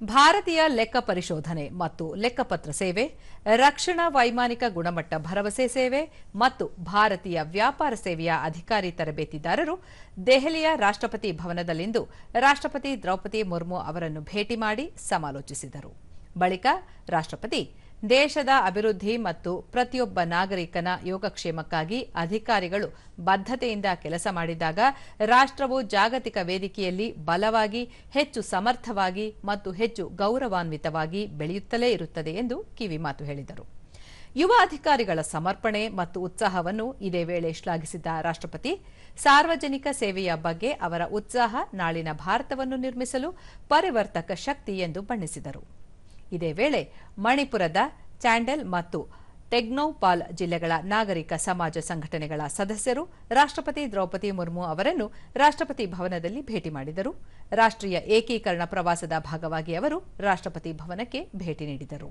ಭಾರತೀಯ ಲೆಕ್ಕ ಪರಿಶೋಧನೆ ಮತ್ತು ಲೆಕ್ಕಪತ್ರ ಸೇವೆ, ರಕ್ಷಣಾ ವೈಮಾನಿಕ ಗುಣಮಟ್ಟ ಭರವಸೆ ಸೇವೆ ಮತ್ತು ಭಾರತೀಯ ವ್ಯಾಪಾರ ಸೇವೆಯ ಅಧಿಕಾರಿ ತರಬೇತಿದಾರರು ದೆಹಲಿಯ ರಾಷ್ಟ್ರಪತಿ ಭವನದಲ್ಲಿಂದು ರಾಷ್ಟ್ರಪತಿ ದ್ರೌಪದಿ ಮುರ್ಮು ಅವರನ್ನು ಭೇಟಿ ಮಾಡಿ ಸಮಾಲೋಚಿಸಿದರು. ಬಳಿಕ ರಾಷ್ಟ್ರಪತಿ ದೇಶದ ಅಭಿವೃದ್ಧಿ ಮತ್ತು ಪ್ರತಿಯೊಬ್ಬ ನಾಗರಿಕನ ಯೋಗಕ್ಷೇಮಕ್ಕಾಗಿ ಅಧಿಕಾರಿಗಳು ಬದ್ಧತೆಯಿಂದ ಕೆಲಸ ಮಾಡಿದಾಗ ರಾಷ್ಟ್ರವು ಜಾಗತಿಕ ವೇದಿಕೆಯಲ್ಲಿ ಬಲವಾಗಿ, ಹೆಚ್ಚು ಸಮರ್ಥವಾಗಿ ಮತ್ತು ಹೆಚ್ಚು ಗೌರವಾನ್ವಿತವಾಗಿ ಬೆಳೆಯುತ್ತಲೇ ಇರುತ್ತದೆ ಎಂದು ಕಿವಿಮಾತು ಹೇಳಿದರು. ಯುವ ಅಧಿಕಾರಿಗಳ ಸಮರ್ಪಣೆ ಮತ್ತು ಉತ್ಸಾಹವನ್ನು ಇದೇ ವೇಳೆ ಶ್ಲಾಘಿಸಿದ ರಾಷ್ಟ್ರಪತಿ, ಸಾರ್ವಜನಿಕ ಸೇವೆಯ ಬಗ್ಗೆ ಅವರ ಉತ್ಸಾಹ ನಾಳಿನ ಭಾರತವನ್ನು ನಿರ್ಮಿಸಲು ಪರಿವರ್ತಕ ಶಕ್ತಿ ಎಂದು ಬಣ್ಣಿಸಿದರು. ಇದೇ ವೇಳೆ ಮಣಿಪುರದ ಚಾಂಡೆಲ್ ಮತ್ತು ಟೆಗ್ನೌಪಾಲ್ ಜಿಲ್ಲೆಗಳ ನಾಗರಿಕ ಸಮಾಜ ಸಂಘಟನೆಗಳ ಸದಸ್ಯರು ರಾಷ್ಟ್ರಪತಿ ದ್ರೌಪದಿ ಮುರ್ಮು ಅವರನ್ನು ರಾಷ್ಟ್ರಪತಿ ಭವನದಲ್ಲಿ ಭೇಟಿ ಮಾಡಿದರು. ರಾಷ್ಟ್ರೀಯ ಏಕೀಕರಣ ಪ್ರವಾಸದ ಭಾಗವಾಗಿ ಅವರು ರಾಷ್ಟ್ರಪತಿ ಭವನಕ್ಕೆ ಭೇಟಿ ನೀಡಿದರು.